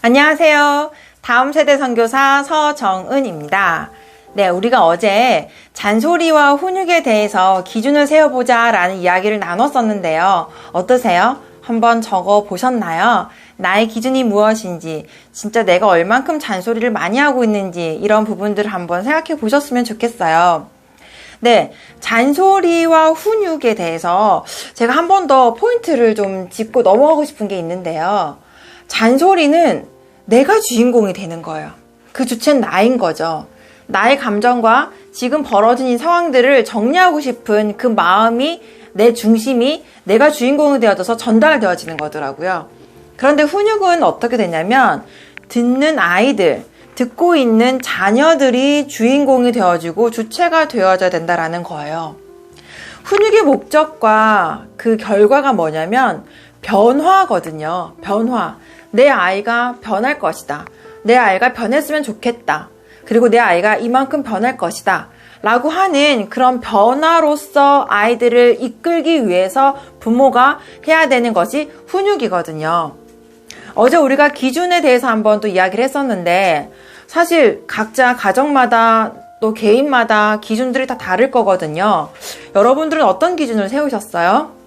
안녕하세요. 다음 세대 선교사 서정은입니다. 네, 우리가 어제 잔소리와 훈육에 대해서 기준을 세워보자 라는 이야기를 나눴었는데요. 어떠세요? 한번 적어 보셨나요? 나의 기준이 무엇인지, 진짜 내가 얼만큼 잔소리를 많이 하고 있는지, 이런 부분들을 한번 생각해 보셨으면 좋겠어요. 네, 잔소리와 훈육에 대해서 제가 한 번 더 포인트를 좀 짚고 넘어가고 싶은 게 있는데요. 잔소리는 내가 주인공이 되는 거예요. 그 주체는 나인 거죠. 나의 감정과 지금 벌어진 이 상황들을 정리하고 싶은 그 마음이 내 중심이 내가 주인공이 되어져서 전달되어지는 거더라고요. 그런데 훈육은 어떻게 되냐면 듣는 아이들, 듣고 있는 자녀들이 주인공이 되어지고 주체가 되어져야 된다라는 거예요. 훈육의 목적과 그 결과가 뭐냐면 변화거든요. 변화. 내 아이가 변할 것이다. 내 아이가 변했으면 좋겠다. 그리고 내 아이가 이만큼 변할 것이다. 라고 하는 그런 변화로서 아이들을 이끌기 위해서 부모가 해야 되는 것이 훈육이거든요. 어제 우리가 기준에 대해서 한번 또 이야기를 했었는데 사실 각자 가정마다 또 개인마다 기준들이 다 다를 거거든요. 여러분들은 어떤 기준을 세우셨어요?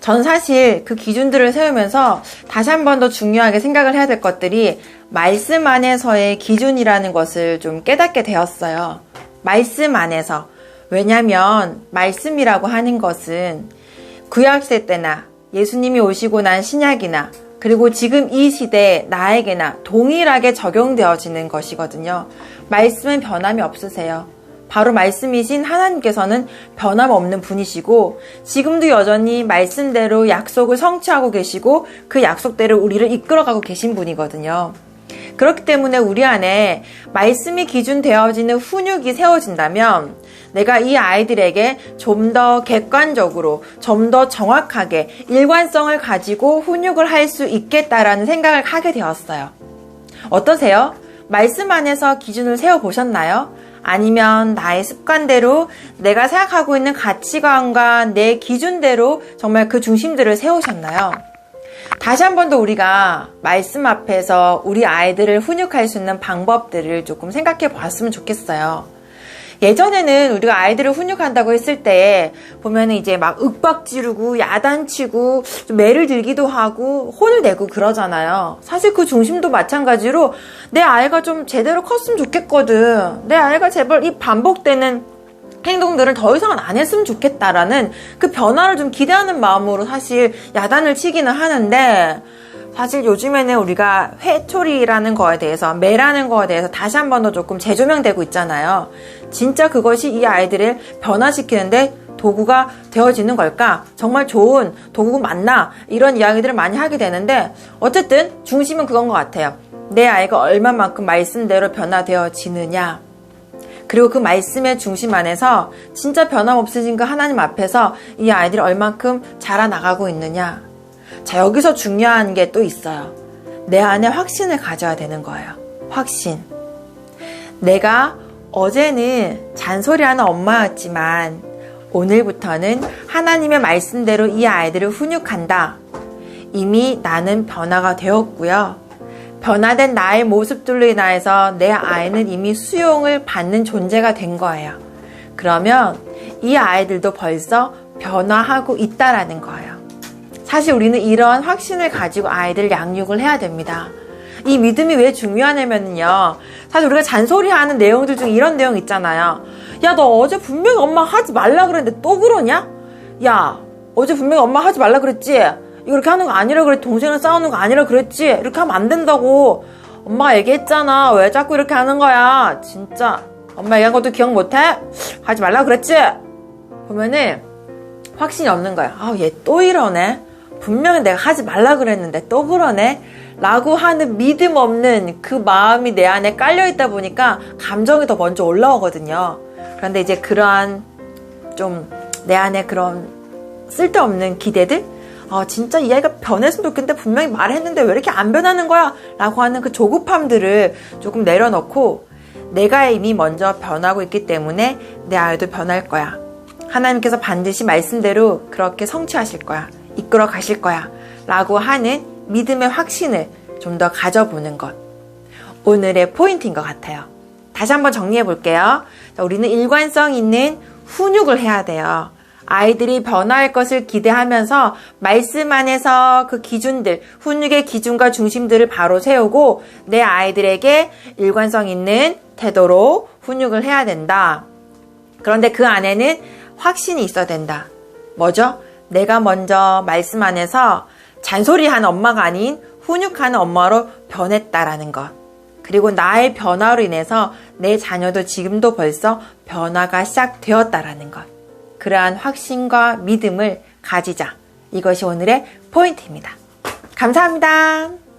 전 사실 그 기준들을 세우면서 다시 한 번 더 중요하게 생각을 해야 될 것들이 말씀 안에서의 기준이라는 것을 좀 깨닫게 되었어요. 말씀 안에서. 왜냐면 말씀이라고 하는 것은 구약시대 때나 예수님이 오시고 난 신약이나 그리고 지금 이 시대에 나에게나 동일하게 적용되어지는 것이거든요. 말씀은 변함이 없으세요. 바로 말씀이신 하나님께서는 변함없는 분이시고 지금도 여전히 말씀대로 약속을 성취하고 계시고 그 약속대로 우리를 이끌어가고 계신 분이거든요. 그렇기 때문에 우리 안에 말씀이 기준되어지는 훈육이 세워진다면 내가 이 아이들에게 좀 더 객관적으로, 좀 더 정확하게 일관성을 가지고 훈육을 할 수 있겠다라는 생각을 하게 되었어요. 어떠세요? 말씀 안에서 기준을 세워보셨나요? 아니면 나의 습관대로 내가 생각하고 있는 가치관과 내 기준대로 정말 그 중심들을 세우셨나요? 다시 한 번 더 우리가 말씀 앞에서 우리 아이들을 훈육할 수 있는 방법들을 조금 생각해 보았으면 좋겠어요. 예전에는 우리가 아이들을 훈육한다고 했을 때 보면은 이제 막 윽박 지르고 야단치고 좀 매를 들기도 하고 혼을 내고 그러잖아요. 사실 그 중심도 마찬가지로 내 아이가 좀 제대로 컸으면 좋겠거든. 내 아이가 제발 이 반복되는 행동들을 더 이상은 안 했으면 좋겠다라는 그 변화를 좀 기대하는 마음으로 사실 야단을 치기는 하는데 사실 요즘에는 우리가 회초리라는 거에 대해서 매라는 거에 대해서 다시 한 번 더 조금 재조명되고 있잖아요. 진짜 그것이 이 아이들을 변화시키는데 도구가 되어지는 걸까? 정말 좋은 도구 맞나? 이런 이야기들을 많이 하게 되는데 어쨌든 중심은 그건 것 같아요. 내 아이가 얼마만큼 말씀대로 변화되어지느냐. 그리고 그 말씀의 중심 안에서 진짜 변함없으신 그 하나님 앞에서 이 아이들이 얼만큼 자라나가고 있느냐. 자, 여기서 중요한 게 또 있어요. 내 안에 확신을 가져야 되는 거예요. 확신. 내가 어제는 잔소리하는 엄마였지만 오늘부터는 하나님의 말씀대로 이 아이들을 훈육한다. 이미 나는 변화가 되었고요. 변화된 나의 모습들로 인하여서 내 아이는 이미 수용을 받는 존재가 된 거예요. 그러면 이 아이들도 벌써 변화하고 있다라는 거예요. 사실 우리는 이러한 확신을 가지고 아이들 양육을 해야 됩니다. 이 믿음이 왜 중요하냐면요. 사실 우리가 잔소리하는 내용들 중에 이런 내용 있잖아요. 야, 너 어제 분명히 엄마 하지 말라 그랬는데 또 그러냐? 야, 어제 분명히 엄마 하지 말라 그랬지? 이렇게 하는 거 아니라 그랬지. 동생이랑 싸우는 거 아니라 그랬지. 이렇게 하면 안 된다고. 엄마가 얘기했잖아. 왜 자꾸 이렇게 하는 거야? 진짜. 엄마 얘기한 것도 기억 못 해? 하지 말라 그랬지? 보면은 확신이 없는 거야. 아, 얘 또 이러네. 분명히 내가 하지 말라 그랬는데 또 그러네. 라고 하는 믿음 없는 그 마음이 내 안에 깔려 있다 보니까 감정이 더 먼저 올라오거든요. 그런데 이제 그러한 좀 내 안에 그런 쓸데없는 기대들? 어, 진짜 이 아이가 변했으면 좋겠는데 분명히 말했는데 왜 이렇게 안 변하는 거야? 라고 하는 그 조급함들을 조금 내려놓고 내가 이미 먼저 변하고 있기 때문에 내 아이도 변할 거야. 하나님께서 반드시 말씀대로 그렇게 성취하실 거야. 이끌어 가실 거야. 라고 하는 믿음의 확신을 좀 더 가져보는 것. 오늘의 포인트인 것 같아요. 다시 한번 정리해 볼게요. 자, 우리는 일관성 있는 훈육을 해야 돼요. 아이들이 변화할 것을 기대하면서 말씀 안에서 그 기준들, 훈육의 기준과 중심들을 바로 세우고 내 아이들에게 일관성 있는 태도로 훈육을 해야 된다. 그런데 그 안에는 확신이 있어야 된다. 뭐죠? 내가 먼저 말씀 안에서 잔소리하는 엄마가 아닌 훈육하는 엄마로 변했다라는 것. 그리고 나의 변화로 인해서 내 자녀도 지금도 벌써 변화가 시작되었다라는 것. 그러한 확신과 믿음을 가지자. 이것이 오늘의 포인트입니다. 감사합니다.